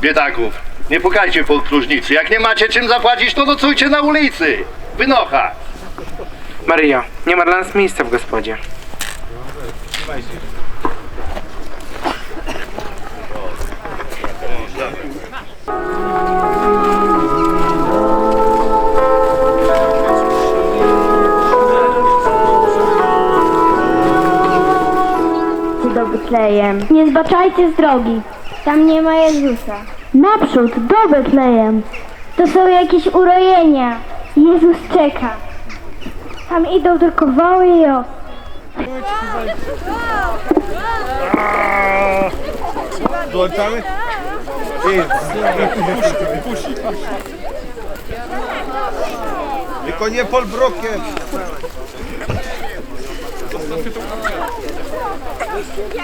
biedaków. Nie pukajcie po próżnicy. Jak nie macie czym zapłacić, to nocujcie na ulicy. Wynocha. Maryjo, nie ma dla nas miejsca w gospodzie. do Betlejem. Nie zbaczajcie z drogi. Tam nie ma Jezusa. Naprzód, do Betlejem. To są jakieś urojenia. Jezus czeka. Tam idą tylko woły i os. Dołączamy? I, i puści, puści. Tylko nie polbrokiem.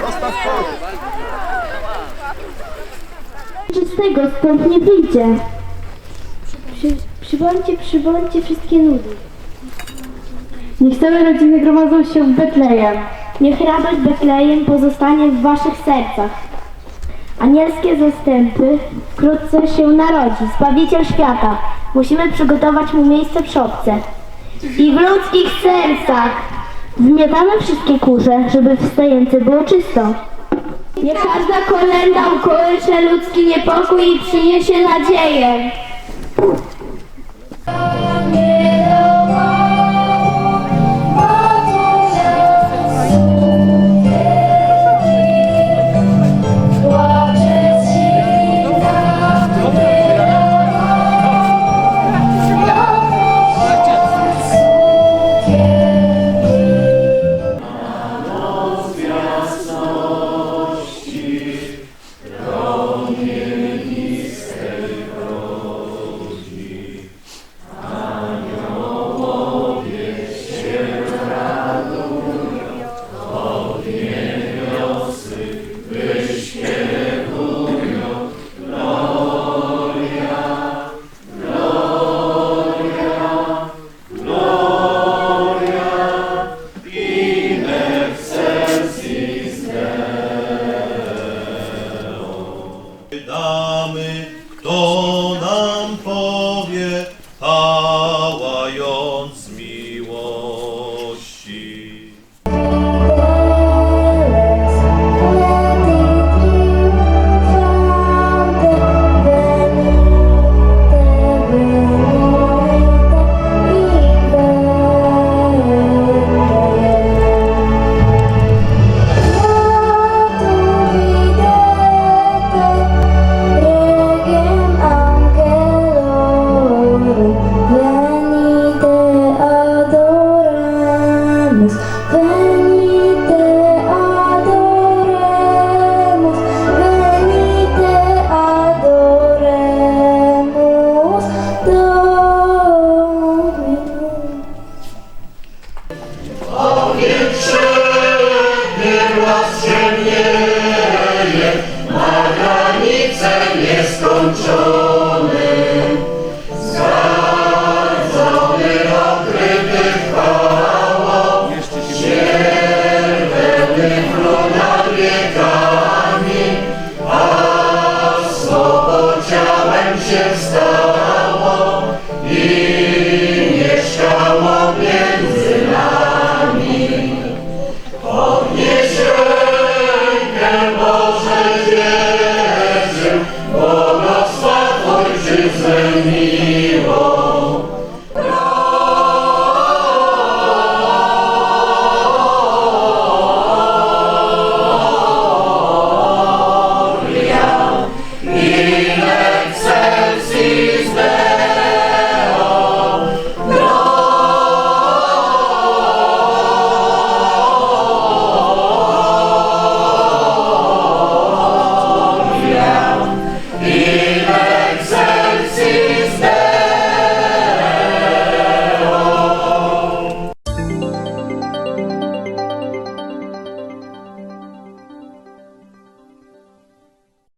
Zostaw to. Czystego stąd nie wyjdzie. Przy, przybądźcie, przybądźcie wszystkie nudy. Niech całe rodziny gromadzą się w Betlejem. Niech radość Betlejem pozostanie w waszych sercach. Anielskie zastępy wkrótce się narodzi, Zbawiciel świata. Musimy przygotować mu miejsce w szopce. I w ludzkich sercach zmiatamy wszystkie kurze, żeby w stajence było czysto. Niech każda kolenda ukołysze ludzki niepokój i przyniesie nadzieję. Damy, kto John.